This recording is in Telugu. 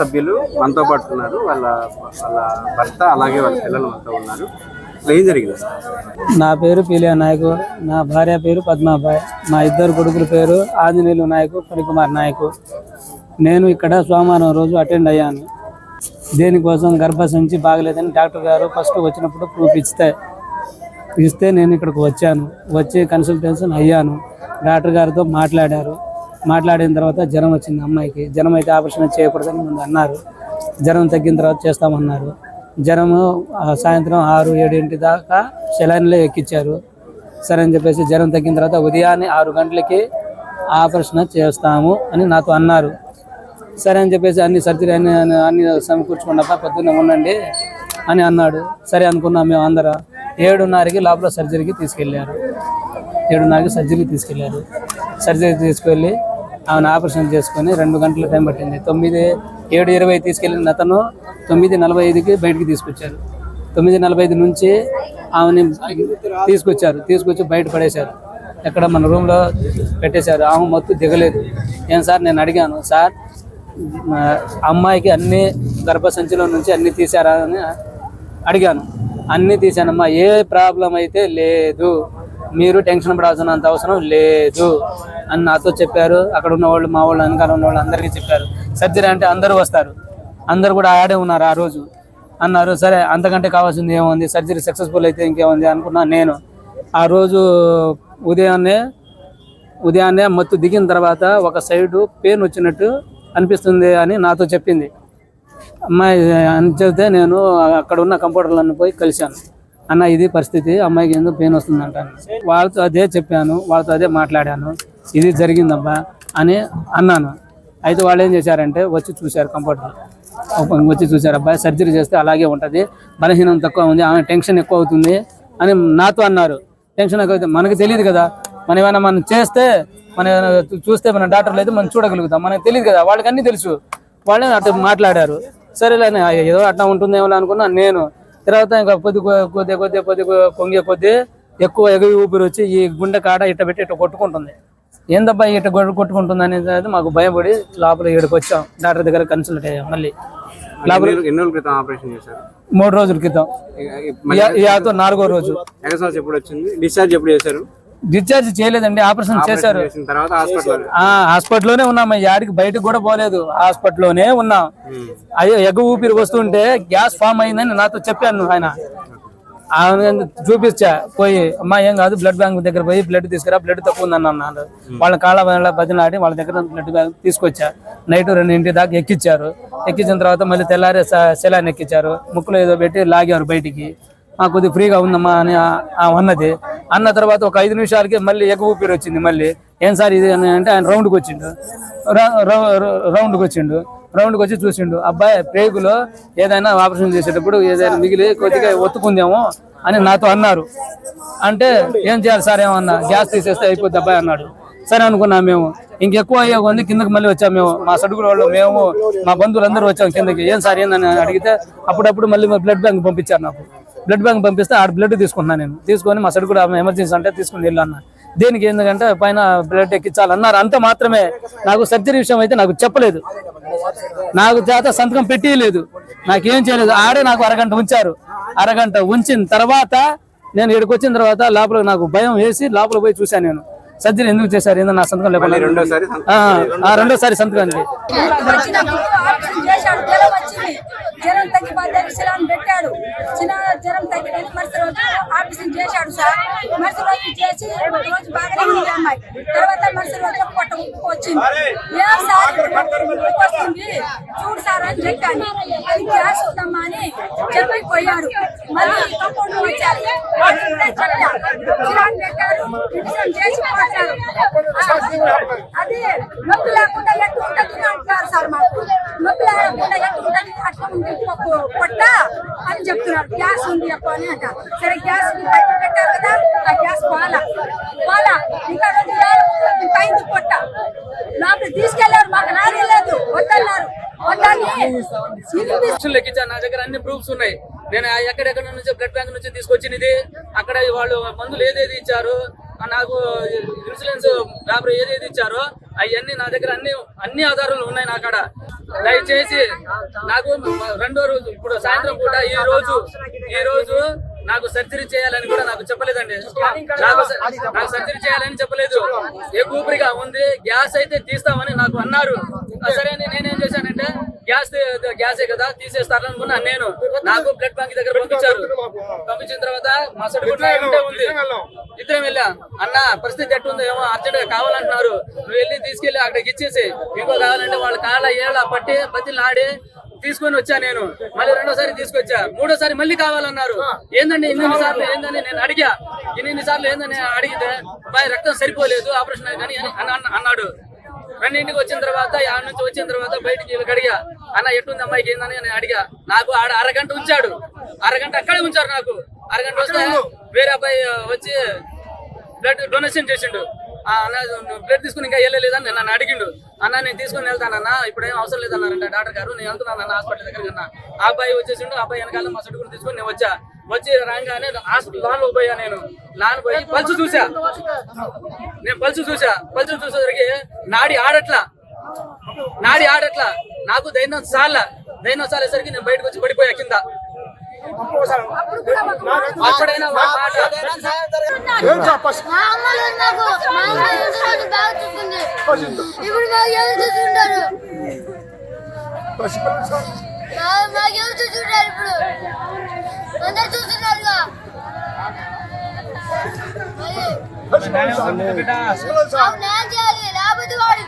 సభ్యులు మనతో పాటు ఉన్నారు. వాళ్ళ వాళ్ళ భర్త అలాగే వాళ్ళ పిల్లలు మనతో ఉన్నారు. ఏం జరిగింది? నా పేరు పీలియా నాయకు. నా భార్య పేరు పద్మాబాయ్. మా ఇద్దరు కొడుకుల పేరు ఆంజనేయులు నాయకు ఫణికుమార్ నాయకు. నేను ఇక్కడ సోమవారం రోజు అటెండ్ అయ్యాను. దేనికోసం గర్భసంచి బాగలేదని డాక్టర్ గారు ఫస్ట్ వచ్చినప్పుడు ప్రూఫ్ ఇస్తే ఇస్తే నేను ఇక్కడికి వచ్చాను. వచ్చి కన్సల్టేషన్ అయ్యాను. డాక్టర్ గారితో మాట్లాడారు. మాట్లాడిన తర్వాత జ్వరం వచ్చింది అమ్మాయికి. జ్వరం అయితే ఆపరేషన్ చేయకూడదని ముందు అన్నారు. జ్వరం తగ్గిన తర్వాత చేస్తామన్నారు. జ్వరము సాయంత్రం ఆరు ఏడింటి దాకా సెలైన్లో ఎక్కించారు సరే అని చెప్పేసి జ్వరం తగ్గిన తర్వాత ఉదయాన్నే ఆరు గంటలకి ఆపరేషన్ చేస్తాము అని నాతో అన్నారు. సరే అని చెప్పేసి అన్ని సర్జరీ అన్ని అన్ని- సమకూర్చుకున్నాక పొద్దున్నే ఉండండి అని అన్నాడు. సరే అనుకున్నాం మేము అందరం. ఏడున్నరకి లోపల సర్జరీకి తీసుకెళ్ళారు. ఏడున్నరకి సర్జరీకి తీసుకెళ్ళారు. సర్జరీ తీసుకెళ్ళి ఆమెను ఆపరేషన్ చేసుకొని రెండు గంటల టైం పట్టింది. తొమ్మిది ఏడు ఇరవై తీసుకెళ్ళిన అతను తొమ్మిది నలభై ఐదుకి బయటికి తీసుకొచ్చారు. తొమ్మిది నలభై ఐదు నుంచి ఆమెని తీసుకొచ్చారు. తీసుకొచ్చి బయట పడేశారు. ఎక్కడ మన రూమ్లో పెట్టేశారు. ఆమె మొత్తం దిగలేదు. ఏం సార్ నేను అడిగాను సార్ అమ్మాయికి అన్ని గర్భసంచిలో నుంచి అన్ని తీశారా? అని అడిగాను. అన్నీ తీశానమ్మా ఏ ప్రాబ్లం అయితే లేదు. మీరు టెన్షన్ పడాల్సినంత అవసరం లేదు అని నాతో చెప్పారు. అక్కడ ఉన్న వాళ్ళు మా వాళ్ళు వెనకాల ఉన్న వాళ్ళు అందరికీ చెప్పారు. సర్జరీ అంటే అందరూ వస్తారు. అందరు కూడా ఆడే ఉన్నారు ఆ రోజు. అన్నారు సరే అంతకంటే కావాల్సింది ఏముంది? సర్జరీ సక్సెస్ఫుల్ అయితే ఇంకేముంది? అనుకున్నా నేను. ఆ రోజు ఉదయాన్నే ఉదయాన్నే మత్తు దిగిన తర్వాత ఒక సైడు పెయిన్ వచ్చినట్టు అనిపిస్తుంది అని నాతో చెప్పింది. అమ్మాయి అని చెప్తే నేను అక్కడ ఉన్న కంప్యూటర్లను పోయి కలిశాను. అన్న ఇది పరిస్థితి అమ్మాయికి ఎందుకు పెయిన్ వస్తుంది అంటాను వాళ్ళతో అదే చెప్పాను వాళ్ళతో అదే మాట్లాడాను ఇది జరిగిందబ్బా అని అన్నాను. అయితే వాళ్ళు ఏం చేశారంటే వచ్చి చూశారు కంప్యూటర్ వచ్చి చూశారు అబ్బాయి సర్జరీ చేస్తే అలాగే ఉంటుంది బలహీనం తక్కువ ఉంది ఆమె టెన్షన్ ఎక్కువ అవుతుంది అని నాతో అన్నారు. టెన్షన్ ఎక్కువ అవుతుంది మనకు తెలియదు కదా మనం ఏమైనా మనం చేస్తే మన ఏమైనా చూస్తే మన డాక్టర్లు అయితే మనం చూడగలుగుతాం మనకు తెలియదు కదా వాళ్ళకి అన్నీ తెలుసు. వాళ్ళే అట్లా మాట్లాడారు. సరేలే ఏదో అట్లా ఉంటుందేమో అనుకున్నా నేను. తర్వాత ఇంకా కొద్ది కొద్ది కొద్ది కొద్ది కొంగే కొద్ది ఎక్కువ ఎగవి ఊపిరి వచ్చి ఈ గుండె కాడ ఇట్ట పెట్టి ఇట్ట కొట్టుకుంటుంది. ఏందబ్బా ఇట్ట కొట్టుకుంటుంది అనేది మాకు భయపడి లోపల ఇక్కడికి వచ్చాం. డాక్టర్ దగ్గర కన్సల్ట్ అయ్యాం మళ్ళీ. మూడు రోజుల క్రితం. నాలుగో రోజు. ఎప్పుడు వచ్చింది? డిశ్చార్జ్ ఎప్పుడు చేశారు? డిశ్చార్జ్ చేయలేదండి ఆపరేషన్ చేశారు. హాస్పిటల్లోనే ఉన్నాం యాడికి బయటకు కూడా పోలేదు హాస్పిటల్లోనే ఉన్నాం. అయ్యో ఎగ ఊపిరి వస్తుంటే గ్యాస్ ఫామ్ అయిందని నాతో చెప్పాను ఆయన. ఆయన చూపించా పోయి అమ్మా ఏం కాదు బ్లడ్ బ్యాంక్ దగ్గర పోయి బ్లడ్ తీసుకురా బ్లడ్ తక్కువ ఉందని అన్నారు. వాళ్ళ కాళ్ళ వాళ్ళ బతిలాడి వాళ్ళ దగ్గర బ్లడ్ బ్యాంక్ తీసుకొచ్చా. నైట్ రెండింటి దాకా ఎక్కిచ్చారు. ఎక్కించిన తర్వాత మళ్ళీ తెల్లారే సెలాన్ ఎక్కించారు ముక్కులో ఏదో పెట్టి లాగారు బయటికి. కొద్దిగా ఫ్రీగా ఉందమ్మా అని అన్నది. అన్న తర్వాత ఒక ఐదు నిమిషాలకి మళ్ళీ ఎగ ఊపిరి వచ్చింది మళ్ళీ. ఏం సార్ ఇది అని అంటే ఆయన రౌండ్కి వచ్చిండు. రౌండ్కి వచ్చిండు. రౌండ్కి వచ్చి చూసిండు. అబ్బాయి ప్రేగులో ఏదైనా ఆపరేషన్ చేసేటప్పుడు ఏదైనా మిగిలి కొద్దిగా ఒత్తుకుందేమో అని నాతో అన్నారు. అంటే ఏం చేయాలి సార్ ఏమన్నా? గ్యాస్ తీసేస్తే అయిపోద్ది అబ్బాయి అన్నాడు. సరే అనుకున్నాం మేము. ఇంకెక్కువ అయ్యే కొంది కిందకి మళ్ళీ వచ్చాం మేము. మా సడుగుల వాళ్ళు మేము మా బంధువులందరూ వచ్చాం కిందకి. ఏం సార్ ఏందని అడిగితే అప్పుడప్పుడు మళ్ళీ బ్లడ్ బ్యాంక్ పంపించారు నాకు. బ్లడ్ బ్యాంక్ పంపిస్తే ఆడ బ్లడ్ తీసుకుంటున్నాను నేను. తీసుకొని మా సడుగుడు ఎమర్జెన్సీ అంటే తీసుకుని వెళ్ళు అన్న. దేనికి ఎందుకంటే పైన బ్లడ్ ఎక్కించాలన్నారు. అంత మాత్రమే నాకు సర్జరీ విషయం అయితే నాకు చెప్పలేదు. నాకు చేత సంతకం పెట్టియలేదు. నాకేం చేయలేదు. ఆడే నాకు అరగంట ఉంచారు. అరగంట ఉంచిన తర్వాత నేను ఇక్కడికి వచ్చిన తర్వాత లోపల నాకు భయం వేసి లోపల పోయి చూశాను నేను. సర్జరీ ఎందుకు చేశారు? ఏందో నా సంతకం లేకుండా. రెండోసారి ఆ, ఆ, రెండోసారి సంతకం పెట్టాడు. చిన్న జ్వరం తగ్గినని మరుసటి రోజు ఆపరేషన్ చేశాడు సార్ మరుసటి రోజు చేసి ఒక రోజు బాగానే ఉంది అమ్మాయి తర్వాత మరుసటి రోజు పొట్ట ఉప్పు వచ్చింది ఏం సార్ ఉప్పు వస్తుంది? చూడు సార్ అని చెప్పాను. అది గ్యాస్ ఉందమ్మా అని చెప్పి పోయాడు మళ్ళీ కంపౌండ్ వచ్చారు. అడిగితే చెప్పా. శిలాన్ని పెట్టారు. ఇంజక్షన్ చేసి పోతారు అది నొప్పి లేకుండా ఎట్టు ఉంటుంది అని అంటున్నారు సార్ మాకు. నొప్పి లేకుండా ఎట్టు ఉంటుంది అట్లా ఉంది పొ- పొట్ట అని చెప్తున్నారు. గ్యాస్ ఉంది అప్ప అని అంట. సరే గ్యాస్ బయట పెట్టారు కదా ఆ గ్యాస్ పోలా. పోలా ఇంకా రెండు వేల పైంది పొట్ట. లోపల తీసుకెళ్ళారు. మాకు నాదే వద్దన్నారు. లెక్కించాను నా దగ్గర అన్ని ప్రూఫ్స్ ఉన్నాయి. నేను ఎక్కడెక్కడ నుంచి బ్లడ్ బ్యాంక్ నుంచి తీసుకొచ్చినది అక్కడ వాళ్ళు మందులు ఏదేది ఇచ్చారు నాకు ఇన్సూరెన్స్ పేపర్ ఏదేది ఇచ్చారో అవన్నీ నా దగ్గర అన్ని అన్ని ఆధారాలు ఉన్నాయి నా కాడ. దయచేసి నాకు రెండో రోజు ఇప్పుడు సాయంత్రం పూట ఈ రోజు ఈ రోజు నాకు సర్జరీ చేయాలని కూడా నాకు చెప్పలేదండి. నాకు సర్జరీ చేయాలని చెప్పలేదు. ఏ ఊపిరిగా ఉంది గ్యాస్ అయితే తీస్తామని నాకు అన్నారు. సరే అని నేనేం చేశానంటే గ్యాస్ గ్యాసే కదా తీసేస్తారు అనుకున్నా నేను. నాకు బ్లడ్ బ్యాంక్ దగ్గర పంపించారు. పంపించిన తర్వాత మా వెంటే ఉంది. ఇద్దరం వెళ్ళా. అన్న పరిస్థితి ఎట్టుందో? ఏమో అర్జెంట్గా కావాలంటున్నారు. నువ్వు వెళ్ళి తీసుకెళ్ళి అక్కడికి ఇచ్చేసి ఇంకో కావాలంటే వాళ్ళ కాళ్ళ ఏళ్ళ పట్టి బతిలు ఆడి తీసుకొని వచ్చా నేను. మళ్ళీ రెండోసారి తీసుకొచ్చా. మూడోసారి మళ్ళీ కావాలన్నారు. ఏందండి ఇన్ని సార్లు ఏందని నేను అడిగా. ఇన్ని సార్లు ఏందని అడిగితే బాయ్ రక్తం సరిపోలేదు ఆపరేషన్ కానీ అని అన్న- అన్నాడు. రెండింటికి వచ్చిన తర్వాత ఆడ నుంచి వచ్చిన తర్వాత బయటికి వీళ్ళకి అడిగా అన్న ఎట్టుంది అమ్మాయికి ఏందని నేను అడిగా. నాకు ఆడ అరగంట ఉంచాడు. అరగంట అక్కడే ఉంచారు నాకు. అరగంట వస్తే వేరే అబ్బాయి వచ్చి బ్లడ్ డొనేషన్ చేసిండు. అన్న నువ్వు బ్లడ్ తీసుకుని ఇంకా వెళ్ళలేదని నన్ను అడిగిండు. అన్న నేను తీసుకుని వెళ్తానన్న ఇప్పుడు ఏం అవసరం లేదన్నారంట డాక్టర్ గారు. నేను వెళ్తున్నాను అన్న హాస్పిటల్ దగ్గర కన్నా ఆ అబ్బాయి వచ్చేసిండు ఆ అబ్బాయి వెనకాల మా సర్టిఫికెట్ తీసుకొని నేను వచ్చా. వచ్చి రాగానే హాస్పిటల్ లాన్ పోయా నేను. లాన్ పోయి పల్సు చూసా. నేను పల్సు చూసా. పల్సు చూసేసరికి నాడి ఆడట్లా. నాడి ఆడట్లా. నాకు ధైర్యం చాలా. ధైర్యం చాలేసరికి నేను బయటకు వచ్చి పడిపోయా కింద. చూసుకుంటే బాగా ఇప్పుడు మాకు ఎవరు చూసుకుంటారు? మా- మాకు ఎవరు చూసుకుంటారు ఇప్పుడు? అందరు చూస్తున్నారుగా. మరి మాకు న్యాయం చేయాలి. లేకపోతే వాడు